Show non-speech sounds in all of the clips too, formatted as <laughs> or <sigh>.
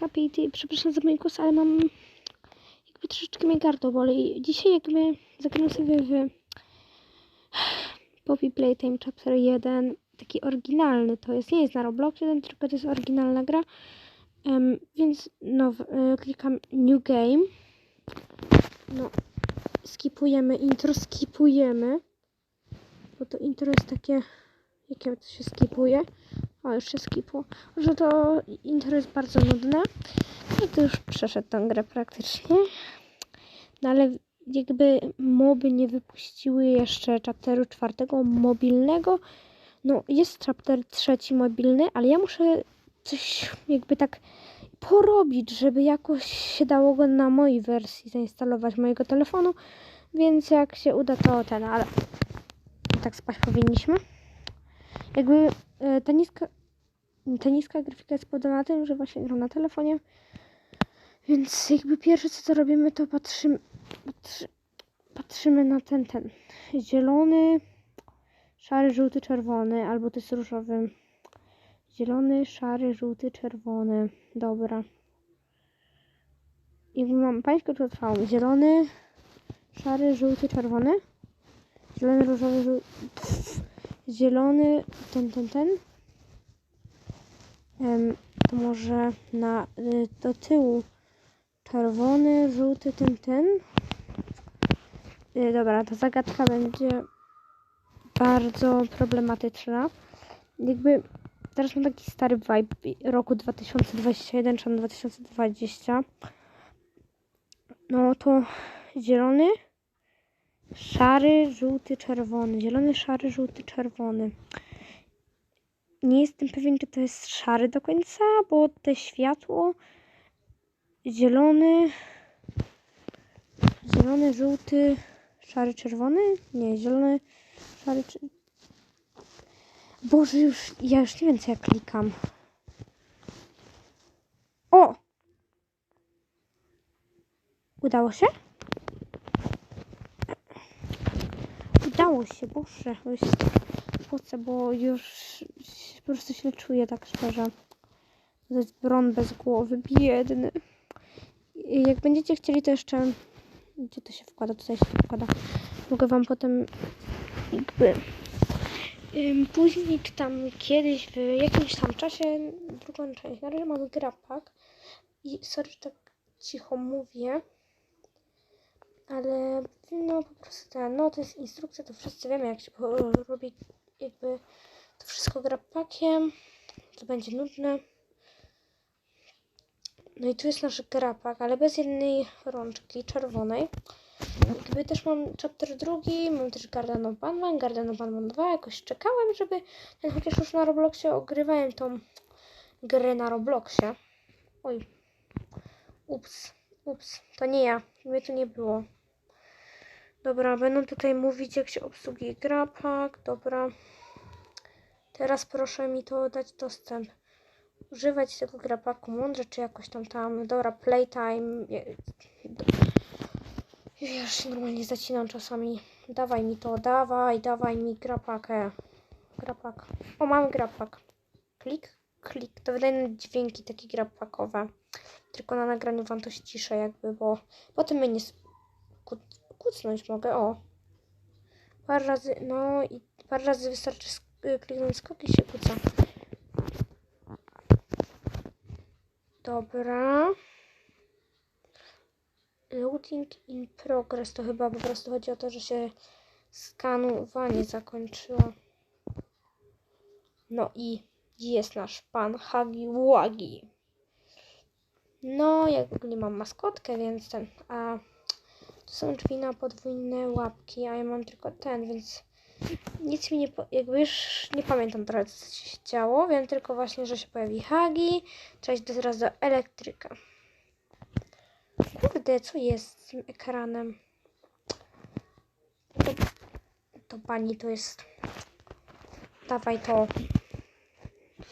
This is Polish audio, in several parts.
Kapit, przepraszam za mój głos, ale mam jakby troszeczkę mnie gardło boli. Dzisiaj jakby zagram sobie w Poppy Playtime Chapter 1, taki oryginalny to jest, nie jest na Roblox 1, tylko to jest oryginalna gra. Em, więc no, klikam New Game. No, skipujemy intro, skipujemy. Bo to intro jest takie, jakie to się skipuje. O, już się skipło. Że to intro jest bardzo nudne. No to już przeszedł tę grę praktycznie. No ale jakby moby nie wypuściły jeszcze chapteru czwartego mobilnego. No jest chapter trzeci mobilny, ale ja muszę coś jakby tak porobić, żeby jakoś się dało go na mojej wersji zainstalować mojego telefonu. Więc jak się uda, to ten, ale tak spać powinniśmy. Jakby niska, ta niska grafika jest podana na tym, że właśnie gram na telefonie. Więc jakby pierwsze co to robimy, to patrzymy, patrzy, patrzymy na ten, ten zielony, szary, żółty, czerwony, albo to jest różowy. Zielony, szary, żółty, czerwony. Dobra. Jakby mam pańską przetrwałą. Zielony, szary, żółty, czerwony. Zielony, różowy, żółty. Zielony, ten, ten, ten. To może na, y, do tyłu. Czerwony, żółty, ten, ten. Y, dobra, ta zagadka będzie bardzo problematyczna. Jakby teraz mam taki stary vibe roku 2021 czy 2020. No to zielony, szary, żółty, czerwony. Zielony, szary, żółty, czerwony. Nie jestem pewien, czy to jest szary do końca, bo te światło zielony, zielony, żółty, szary, czerwony? Nie, zielony, szary, czerwony. Boże, już, ja już nie wiem, co ja klikam. O! Udało się? Udało się, Boże. bo Już po prostu się czuję tak szczerze. To jest bron bez głowy, biedny. I Jak będziecie chcieli, to jeszcze... Gdzie to się wkłada? Tutaj się wkłada. Mogę wam potem jakby Później czy tam kiedyś w jakimś tam czasie drugą część. Na razie mamy grapak i sorry, że tak cicho mówię, ale no po prostu ten, no to jest instrukcja, to wszyscy wiemy jak się robi jakby to wszystko grapakiem, to będzie nudne. No i tu jest nasz grapak, ale bez jednej rączki czerwonej. Jakby też mam chapter drugi, mam też Garden of Batman, Garden of Batman 2. Jakoś czekałem, żeby ten chociaż już na Robloxie ogrywałem tą grę na Robloxie. Oj. Ups, ups, to nie ja. Mnie tu nie było. Dobra, będą tutaj mówić jak się obsługuje grapak. Dobra. Teraz proszę mi to dać dostęp. Używać tego grapaku mądrze, czy jakoś tam tam. Dobra, playtime. Ja się normalnie zacinam czasami. Dawaj mi to, dawaj, dawaj mi grapakę. Grapak. O, mam grapak. Klik, klik. To wydaje dźwięki takie grapakowe. Tylko na nagraniu wam to ściszę jakby, bo potem mnie nie kucnąć mogę. O. Parę razy, no i parę razy wystarczy sk- kliknąć skok i się kuca. Dobra. Loading in progress to chyba po prostu chodzi o to, że się skanowanie zakończyło. No i jest nasz pan Hagi Wagi. No, ja ogólnie mam maskotkę, więc ten. A to są drzwi na podwójne łapki, a ja mam tylko ten, więc nic mi nie. Jakby już nie pamiętam trochę, co się działo. Wiem tylko właśnie, że się pojawi Hagi. Trzeba iść do elektryka. Kurde, co jest z tym ekranem? To, to pani to jest. Dawaj to.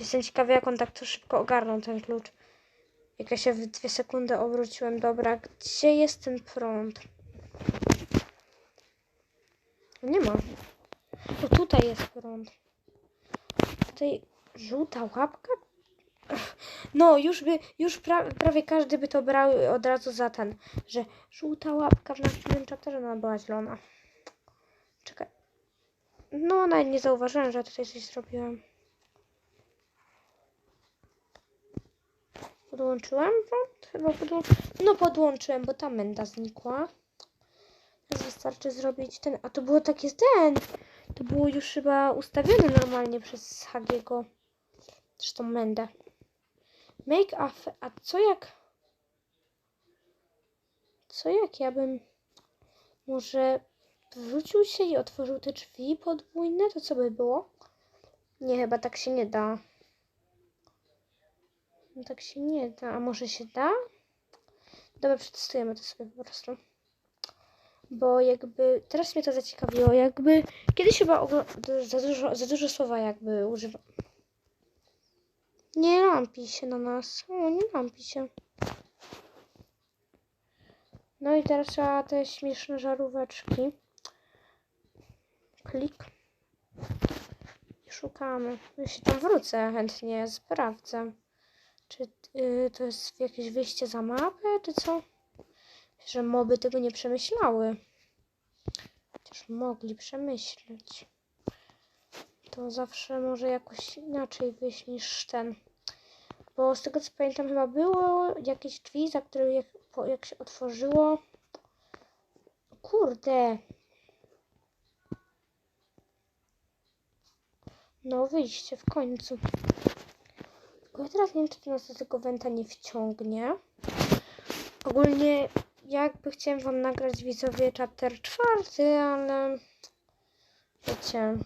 Jestem ciekawa, jak on tak to szybko ogarnął ten klucz. Jak ja się w dwie sekundy obróciłem. Dobra, gdzie jest ten prąd? Nie ma. O, tutaj jest. Tutaj żółta łapka? No, już by, już pra, prawie każdy by to brał od razu za ten, że żółta łapka w następnym chapterze, no, ona była zielona. Czekaj. No, nawet nie zauważyłem, że tutaj coś zrobiłem. Podłączyłem? Chyba. No podłączyłem, bo ta menda znikła. Teraz wystarczy zrobić ten... A to było takie ten! To było już chyba ustawione normalnie przez Hagiego. Zresztą mędę. Make f- A co jak... Co jak ja bym... Może wrócił się i otworzył te drzwi podwójne? To co by było? Nie, chyba tak się nie da. No tak się nie da. A może się da? Dobra, przetestujemy to sobie po prostu. Bo jakby teraz mnie to zaciekawiło. Jakby kiedyś chyba za dużo, za dużo słowa jakby używam. Nie lampi się na nas. O, nie lampi się. No i teraz trzeba te śmieszne żaróweczki. Klik. I szukamy. Jeśli tam wrócę, chętnie sprawdzę. Czy y, to jest jakieś wyjście za mapę, czy co? Że moby tego nie przemyślały. Chociaż mogli przemyśleć. To zawsze może jakoś inaczej wyjść niż ten. Bo z tego co pamiętam chyba było jakieś drzwi, za które jak, jak się otworzyło. Kurde. No wyjście w końcu. Tylko ja teraz nie wiem, czy to nas do tego wenta nie wciągnie. Ogólnie jakby chciałem wam nagrać widzowie chapter czwarty, ale wiecie,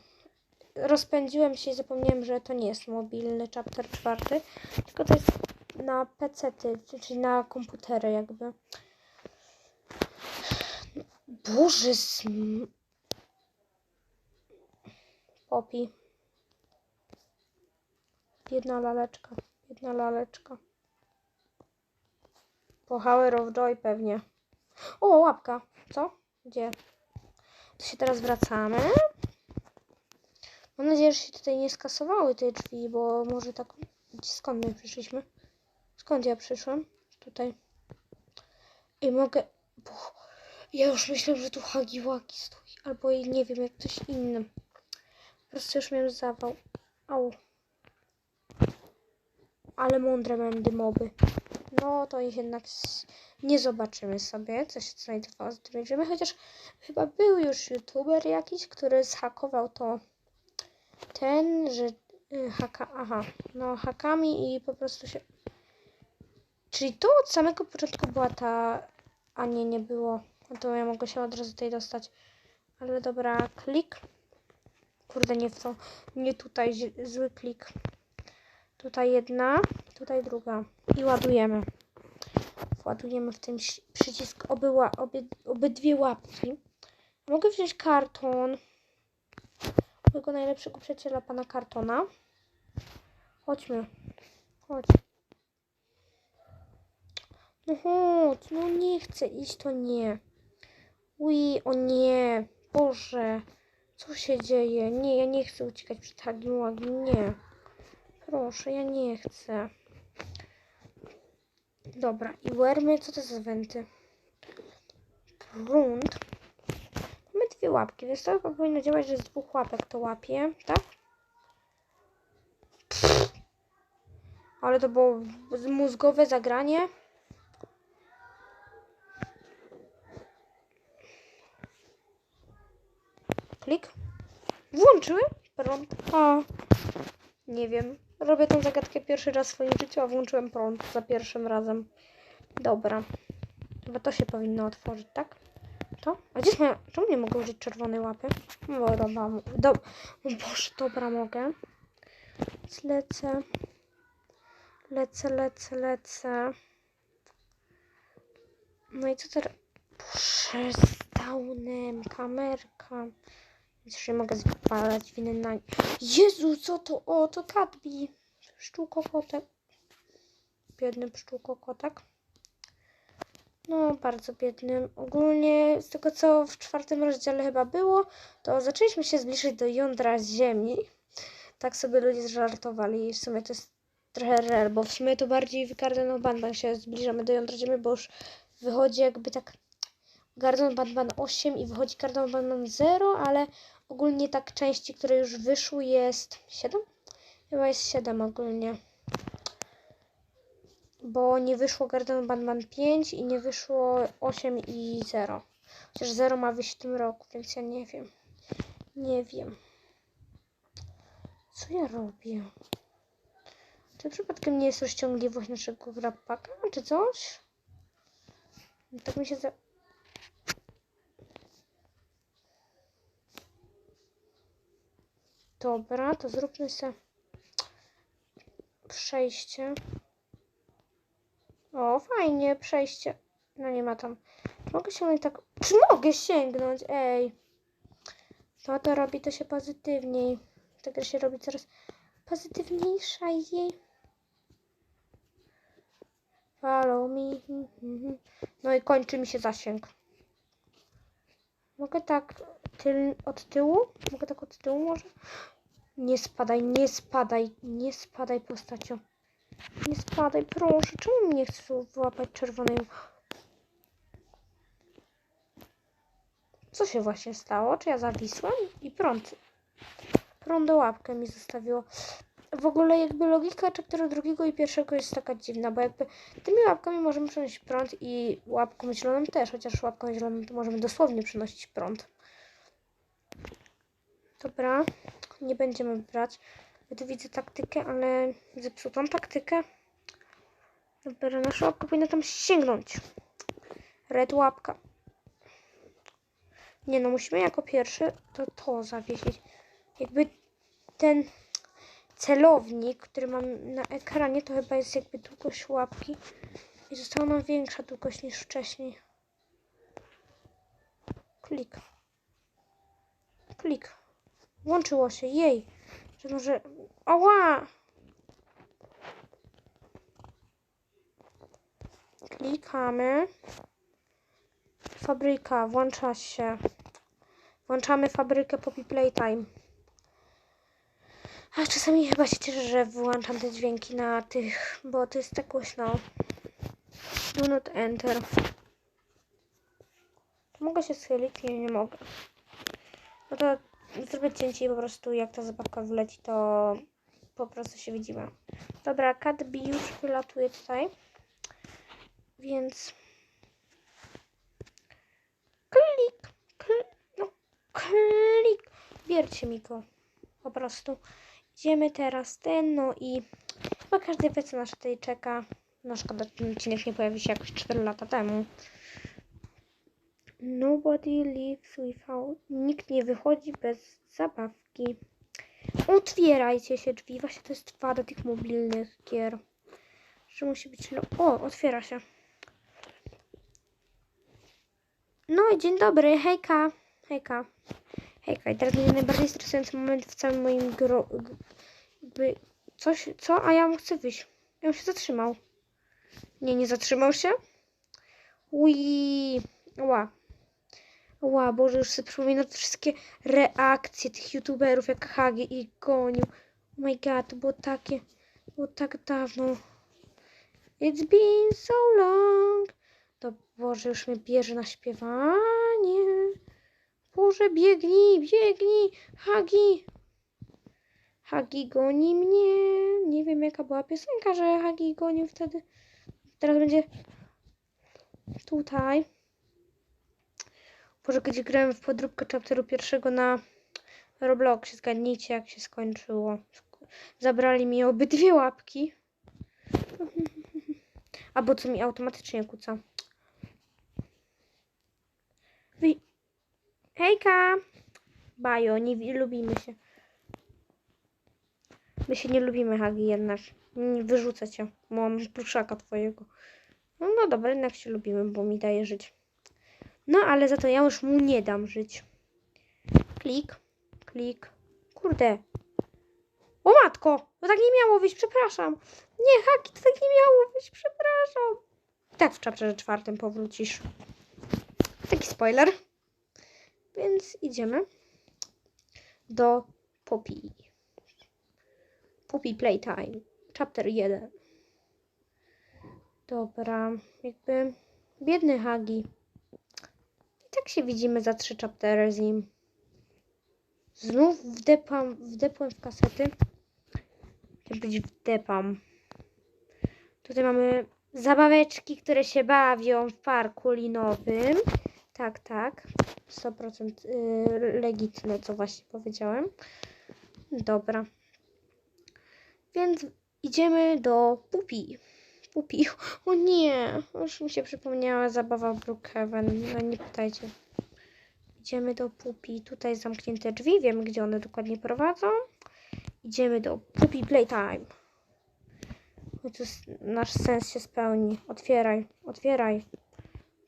rozpędziłem się i zapomniałem, że to nie jest mobilny chapter czwarty, tylko to jest na PC, czyli na komputery jakby. Boże, sm... Popi. Biedna laleczka, biedna laleczka. Po Hour of Joy pewnie. O, łapka. Co? Gdzie? To się teraz wracamy. Mam nadzieję, że się tutaj nie skasowały te drzwi, bo może tak... Skąd my przyszliśmy? Skąd ja przyszłam? Tutaj. I mogę... Bo ja już myślałam, że tu Hagiwagi stoi. Albo nie wiem, jak ktoś inny. Po prostu już miałem zawał. Au. Ale mądre mędy moby. No to jednak nie zobaczymy sobie, co się znajdowało z drzwiami, chociaż chyba był już youtuber jakiś, który zhakował to ten, że y, haka, aha, no hakami i po prostu się... Czyli to od samego początku była ta... A nie, nie było. No to ja mogę się od razu tutaj dostać. Ale dobra, klik. Kurde, nie w to. Nie tutaj, zły klik. Tutaj jedna, tutaj druga. I ładujemy. Władujemy w ten przycisk obyła, obie, obydwie łapki. Mogę wziąć karton. Mojego najlepszego przyjaciela, pana kartona. Chodźmy. Chodź. No chodź, no nie chcę iść, to nie. Ui, o nie. Boże. Co się dzieje? Nie, ja nie chcę uciekać przed Hagim Łagim, nie. Proszę, ja nie chcę. Dobra, i wermy, co to za wenty? Prąd. Mamy dwie łapki, więc to chyba powinno działać, że z dwóch łapek to łapie, tak? Pff. Ale to było mózgowe zagranie. Klik. Włączyły prąd. A, nie wiem. Robię tę zagadkę pierwszy raz w swoim życiu, a włączyłem prąd za pierwszym razem. Dobra. Chyba to się powinno otworzyć, tak? To? A gdzie moja... Czemu nie mogę użyć czerwonej łapy? No dobra, do... Boże, dobra, mogę. Więc lecę. Lecę, lecę, lecę. No i co teraz? Boże, z downem, kamerka. Więc nie mogę zwalać winy na... Jezu, co to? O, to Katbi. Pszczółko kotek. Biedny pszczółko kotek. No, bardzo biednym. Ogólnie z tego, co w czwartym rozdziale chyba było, to zaczęliśmy się zbliżać do jądra Ziemi. Tak sobie ludzie żartowali w sumie to jest trochę rel, bo w sumie to bardziej w Garden Banban się zbliżamy do jądra ziemi, bo już wychodzi jakby tak Garden Banban 8 i wychodzi Garden Banban 0, ale ogólnie tak części, które już wyszły jest 7? Chyba jest 7 ogólnie. Bo nie wyszło Garden of Banban 5 i nie wyszło 8 i 0. Chociaż 0 ma wyjść w tym roku, więc ja nie wiem. Nie wiem. Co ja robię? Czy przypadkiem nie jest rozciągliwość naszego grapaka, czy coś? Tak mi się za... Dobra, to zróbmy sobie przejście. O, fajnie, przejście. No nie ma tam. Mogę sięgnąć tak? Czy mogę sięgnąć? Ej. To to robi to się pozytywniej. Ta się robi coraz pozytywniejsza jej. Follow me. No i kończy mi się zasięg. Mogę tak tyl, od tyłu? Mogę tak od tyłu może? Nie spadaj, nie spadaj, nie spadaj postacią. Nie spadaj, proszę. Czemu mnie chcesz wyłapać czerwonej? Co się właśnie stało? Czy ja zawisłem? I prąd. Prąd łapkę mi zostawiło. W ogóle jakby logika chaptera drugiego i pierwszego jest taka dziwna, bo jakby tymi łapkami możemy przenosić prąd i łapką zieloną też, chociaż łapką zieloną to możemy dosłownie przenosić prąd. Dobra, nie będziemy brać. Ja tu widzę taktykę, ale zepsutą taktykę. Dobra, nasza łapka powinna tam sięgnąć. Red łapka. Nie no, musimy jako pierwszy to to zawiesić. Jakby ten celownik, który mam na ekranie, to chyba jest jakby długość łapki. I została nam większa długość niż wcześniej. Klik. Klik. Łączyło się, jej. Że może... Ała! Klikamy. Fabryka, włącza się. Włączamy fabrykę Poppy Playtime. A czasami chyba się cieszę, że wyłączam te dźwięki na tych, bo to jest tak głośno. Do not enter. Mogę się schylić? Nie, nie mogę. No to zrobię cięcie i po prostu jak ta zabawka wleci, to po prostu się widzimy. Dobra, Cat B już wylatuje tutaj. Więc klik, klik, no klik. Bierzcie mi go. Po prostu. Idziemy teraz ten, no i chyba każdy wie, co nas tutaj czeka. No szkoda, ten odcinek nie pojawił się jakoś 4 lata temu. Nobody leaves without... Nikt nie wychodzi bez zabawki. Otwierajcie się drzwi. Właśnie to jest wada tych mobilnych gier. Że musi być... lo- O, otwiera się. No i dzień dobry, hejka. Hejka. Hejka. I teraz będzie najbardziej stresujący moment w całym moim gro... Jakby coś... Co? A ja chcę wyjść. Ja bym się zatrzymał. Nie, nie zatrzymał się? Ui. Ła. Ła, Boże, już sobie przypomina te wszystkie reakcje tych youtuberów, jak Hagi i gonił. Oh my god, to było takie... Było tak dawno. It's been so long. To Boże, już mnie bierze na śpiewanie. Boże, biegnij, biegnij, Hagi. Hagi goni mnie. Nie wiem, jaka była piosenka, że Hagi gonił wtedy. Teraz będzie tutaj. Boże, gdzie grałem w podróbkę chapteru pierwszego na Robloxie. Zgadnijcie, jak się skończyło. Zabrali mi obydwie łapki. <laughs> Albo co mi automatycznie kuca. Wy... Hejka! Bajo, nie lubimy się. My się nie lubimy, Hagi, jednak. Nie wyrzucę cię, mam pluszaka twojego. No, no dobra, jednak się lubimy, bo mi daje żyć. No, ale za to ja już mu nie dam żyć. Klik, klik. Kurde. O matko! To tak nie miało wyjść, przepraszam. Nie, Haki, to tak nie miało wyjść, przepraszam. Tak w chapterze czwartym powrócisz. Taki spoiler. Więc idziemy do Poppy. Poppy Playtime. chapter 1. Dobra, jakby biedny Hagi. Tak się widzimy za trzy chaptery z nim. Znów wdepam, wdepłem w kasety. Chciałem być wdepam. Tutaj mamy zabaweczki, które się bawią w parku linowym. Tak, tak. 100% y, legitne, co właśnie powiedziałem. Dobra. Więc idziemy do Pupi. Pupi. O nie, już mi się przypomniała zabawa Brookhaven. No nie pytajcie. Idziemy do Pupi. Tutaj zamknięte drzwi. Wiemy, gdzie one dokładnie prowadzą. Idziemy do Pupi Playtime. No to jest, nasz sens się spełni. Otwieraj, otwieraj.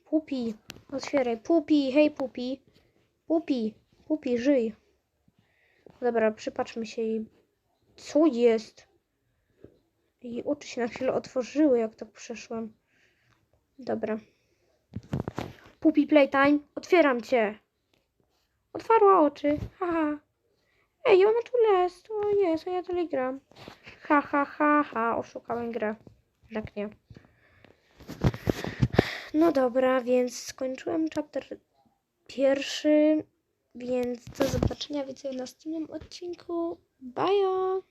Pupi, otwieraj. Pupi, hej Pupi. Pupi, Pupi, żyj. Dobra, przypatrzmy się jej. Co jest? Jej oczy się na chwilę otworzyły, jak tak przeszłam. Dobra. Pupi Playtime, otwieram cię. Otwarła oczy. Haha. Ej, ona tu jest. O jest, a ja dalej gram. Ha, ha, ha, ha. Oszukałem grę. Tak nie. No dobra, więc skończyłem chapter pierwszy. Więc do zobaczenia widzę w następnym odcinku. Bye!